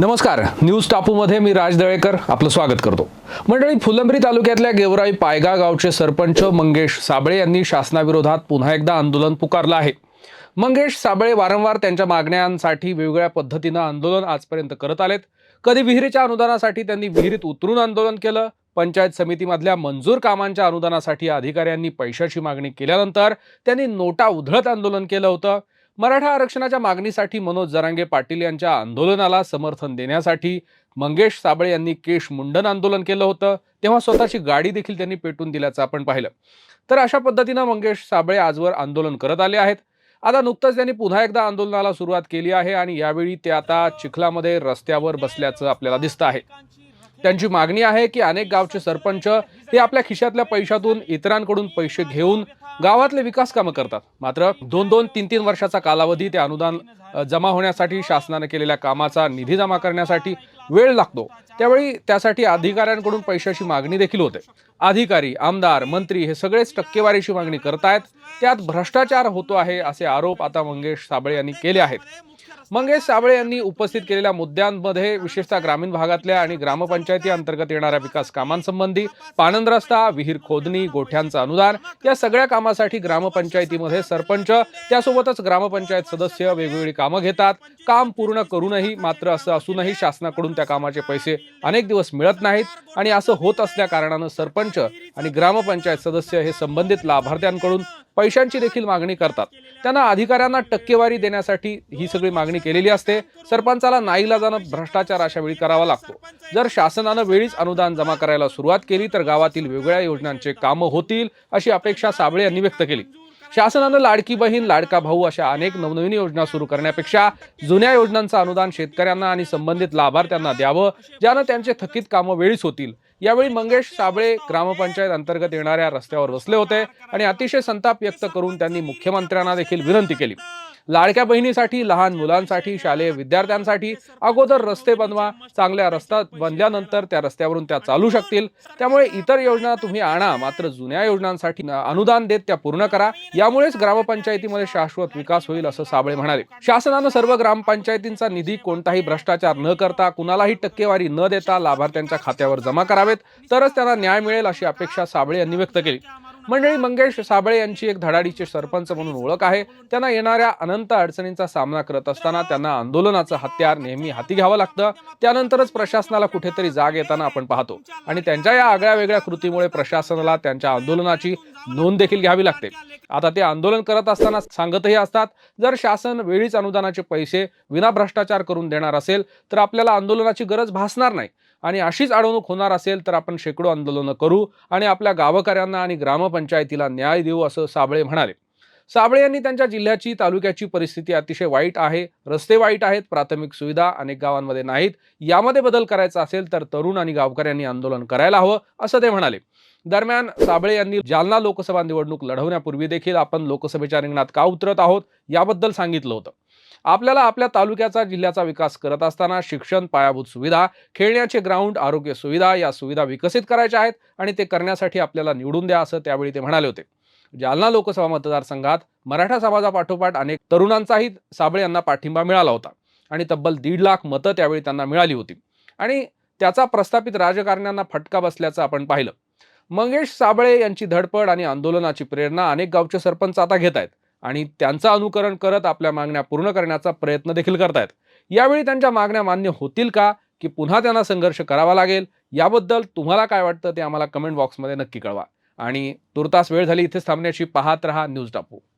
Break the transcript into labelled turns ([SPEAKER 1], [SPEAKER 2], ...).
[SPEAKER 1] नमस्कार. न्यूज टापूमध्ये मी राज दळेकर आपलं स्वागत करतो. मंडळी फुलंब्री तालुक्यातल्या गेवराई पायगा गावचे सरपंच मंगेश साबळे यांनी शासनाविरोधात पुन्हा एकदा आंदोलन पुकारलं आहे. मंगेश साबळे वारंवार त्यांच्या मागण्यांसाठी वेगवेगळ्या पद्धतीनं आंदोलन आजपर्यंत करत आलेत. कधी विहिरीच्या अनुदानासाठी त्यांनी विहिरीत उतरून आंदोलन केलं पंचायत समितीमधल्या मंजूर कामांच्या अनुदानासाठी अधिकाऱ्यांनी पैशाची मागणी केल्यानंतर त्यांनी नोटा उधळत आंदोलन केलं होतं. मराठा आरक्षणाच्या मागणीसाठी मनोज जरांगे पाटील यांच्या आंदोलनाला समर्थन देण्यासाठी मंगेश साबळे यांनी केश मुंडन आंदोलन केलं होतं. तेव्हा स्वतःची गाडी देखील त्यांनी पेटून दिल्याचं आपण पाहिलं. तर अशा पद्धतीनं मंगेश साबळे आजवर आंदोलन करत आले आहेत. आता नुकतंच त्यांनी पुन्हा एकदा आंदोलनाला सुरुवात केली आहे आणि यावेळी ते आता चिखलामध्ये रस्त्यावर बसल्याचं आपल्याला दिसतं आहे. त्यांची मागणी आहे की अनेक गावचे सरपंच हे आपल्या खिशातल्या पैशातून इतरांकडून पैसे घेऊन गावातले विकास कामं करतात. मात्र दोन दोन तीन तीन वर्षाचा कालावधी ते अनुदान जमा होण्यासाठी शासनाने केलेल्या कामाचा निधी जमा करण्यासाठी वेळ लागतो. त्यावेळी त्यासाठी अधिकाऱ्यांकडून पैशाची मागणी देखील होते. अधिकारी आमदार मंत्री हे सगळेच टक्केवारीची मागणी करतायत. त्यात भ्रष्टाचार होतो आहे असे आरोप आता मंगेश साबळे यांनी केले आहेत. मंगेश साबळे यांनी उपस्थित केलेल्या मुद्द्यांमध्ये विशेषतः ग्रामीण भागातल्या आणि ग्रामपंचायती अंतर्गत येणाऱ्या विकास कामांसंबंधी पाणंद रस्ता विहीर खोदणी गोठ्यांचं अनुदान या सगळ्या कामासाठी ग्रामपंचायतीमध्ये सरपंच त्यासोबतच ग्रामपंचायत सदस्य वेगवेगळी कामं घेतात. काम पूर्ण करूनही मात्र असं असूनही शासनाकडून त्या कामाचे पैसे अनेक दिवस मिळत नाहीत आणि असं होत असल्या कारणानं सरपंच आणि ग्रामपंचायत सदस्य हे संबंधित लाभार्थ्यांकडून पैशांची देखील मागणी करतात. त्यांना अधिकाऱ्यांना टक्केवारी देण्यासाठी ही सगळी मागणी केलेली असते. सरपंचाला नाईलाजानं भ्रष्टाचार अशा वेळी करावा लागतो. जर शासनानं वेळीच अनुदान जमा करायला सुरुवात केली तर गावातील वेगवेगळ्या योजनांचे कामं होतील अशी अपेक्षा साबळे यांनी व्यक्त केली. शासनानं लाडकी बहीण लाडका भाऊ अशा अनेक नवनवीन योजना सुरू करण्यापेक्षा जुन्या योजनांचं अनुदान शेतकऱ्यांना आणि संबंधित लाभार्थ्यांना द्यावं ज्यानं त्यांचे थकीत कामं वेळीच होतील. यावेळी मंगेश साबळे ग्रामपंचायत अंतर्गत येणाऱ्या रस्त्यावर बसले होते आणि अतिशय संताप व्यक्त करून त्यांनी मुख्यमंत्र्यांना देखील विनंती केली. लाडक्या बहिणीसाठी लहान मुलांसाठी शालेय विद्यार्थ्यांसाठी अगोदर रस्ते बनवा चांगल्या रस्ता बनल्यानंतर त्या रस्त्यावरून त्या चालू शकतील. त्यामुळे इतर योजना तुम्ही आणा मात्र जुन्या योजनांसाठी अनुदान देत त्या पूर्ण करा. यामुळेच ग्रामपंचायतीमध्ये शाश्वत विकास होईल असं साबळे म्हणाले. शासनानं सर्व ग्रामपंचायतींचा निधी कोणताही भ्रष्टाचार न करता कुणालाही टक्केवारी न देता लाभार्थ्यांच्या खात्यावर जमा करावेत. तरच त्यांना न्याय मिळेल अशी अपेक्षा साबळे यांनी व्यक्त केली. मंडळी मंगेश साबळे यांची एक धडाडीचे सरपंच म्हणून ओळख आहे. त्यांना येणाऱ्या अनंत अडचणींचा सामना करत असताना त्यांना आंदोलनाचं हत्यार नेहमी हाती घ्यावं लागतं. त्यानंतरच प्रशासनाला कुठेतरी जाग येताना आपण पाहतो. आणि त्यांच्या या आगळ्या वेगळ्या कृतीमुळे प्रशासनाला त्यांच्या आंदोलनाची नोंद देखील घ्यावी लागते. आता ते आंदोलन करत असताना सांगतही असतात जर शासन वेळीच अनुदानाचे पैसे विना भ्रष्टाचार करून देणार असेल तर आपल्याला आंदोलनाची गरज भासणार नाही. आणि अशीच अडवणूक होणार असेल तर आपण शेकडो आंदोलनं करू आणि आपल्या गावकऱ्यांना आणि ग्रामपंचायतीला न्याय देऊ असं साबळे म्हणाले. साबळे यांनी त्यांच्या जिल्ह्याची तालुक्याची परिस्थिती अतिशय वाईट आहे. रस्ते वाईट आहेत प्राथमिक सुविधा अनेक गावांमध्ये नाहीत. यामध्ये बदल करायचा असेल तर तरुण आणि गावकऱ्यांनी आंदोलन करायला हवं असं ते म्हणाले. दरम्यान साबळे यांनी जालना लोकसभा निवडणूक लढवण्यापूर्वी देखील आपण लोकसभेच्या रिंगणात का उतरत आहोत याबद्दल सांगितलं होतं. आपल्याला आपल्या तालुक्याचा जिल्ह्याचा विकास करत असताना शिक्षण पायाभूत सुविधा खेळण्याचे ग्राउंड आरोग्य सुविधा या सुविधा विकसित करायच्या आहेत आणि ते करण्यासाठी आपल्याला निवडून द्या असं त्यावेळी ते म्हणाले होते. जालना लोकसभा मतदारसंघात मराठा समाजापाठोपाठ अनेक तरुणांचाही साबळे यांना पाठिंबा मिळाला होता आणि तब्बल दीड लाख मतं त्यावेळी त्यांना मिळाली होती. आणि त्याचा प्रस्थापित राजकारण्यांना फटका बसल्याचं आपण पाहिलं. मंगेश साबळे यांची धडपड आणि आंदोलनाची प्रेरणा अनेक गावचे सरपंच आता घेत आहेत आणि त्यांचं अनुकरण करत आपल्या मागण्या पूर्ण करण्याचा प्रयत्न देखील करतायत. यावेळी त्यांच्या मागण्या मान्य होतील का? की पुन्हा त्यांना संघर्ष करावा लागेल? याबद्दल तुम्हाला काय वाटतं ते आम्हाला कमेंट बॉक्समध्ये नक्की कळवा. आणि तुर्तास वेळ झाली इथेच थांबण्याची. पाहत रहा न्यूज टापू.